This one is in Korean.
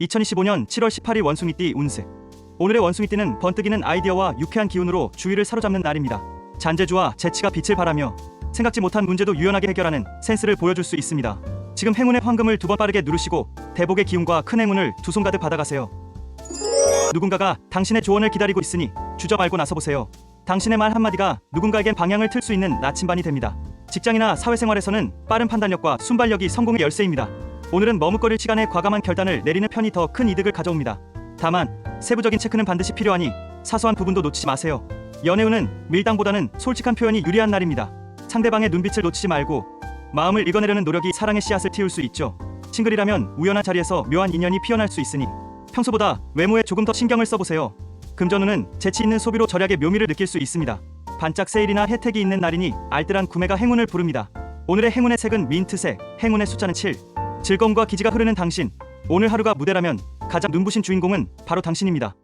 2025년 7월 18일 원숭이띠 운세. 오늘의 원숭이띠는 번뜩이는 아이디어와 유쾌한 기운으로 주위를 사로잡는 날입니다. 잔재주와 재치가 빛을 발하며 생각지 못한 문제도 유연하게 해결하는 센스를 보여줄 수 있습니다. 지금 행운의 황금을 두 번 빠르게 누르시고 대복의 기운과 큰 행운을 두 손 가득 받아가세요. 누군가가 당신의 조언을 기다리고 있으니 주저 말고 나서보세요. 당신의 말 한마디가 누군가에겐 방향을 틀 수 있는 나침반이 됩니다. 직장이나 사회생활에서는 빠른 판단력과 순발력이 성공의 열쇠입니다. 오늘은 머뭇거릴 시간에 과감한 결단을 내리는 편이 더 큰 이득을 가져옵니다. 다만 세부적인 체크는 반드시 필요하니 사소한 부분도 놓치지 마세요. 연애운은 밀당보다는 솔직한 표현이 유리한 날입니다. 상대방의 눈빛을 놓치지 말고 마음을 읽어내려는 노력이 사랑의 씨앗을 틔울 수 있죠. 싱글이라면 우연한 자리에서 묘한 인연이 피어날 수 있으니 평소보다 외모에 조금 더 신경을 써보세요. 금전운은 재치 있는 소비로 절약의 묘미를 느낄 수 있습니다. 반짝 세일이나 혜택이 있는 날이니 알뜰한 구매가 행운을 부릅니다. 오늘의 행운의 색은 민트색, 행운의 숫자는 7. 즐거움과 기지가 흐르는 당신. 오늘 하루가 무대라면 가장 눈부신 주인공은 바로 당신입니다.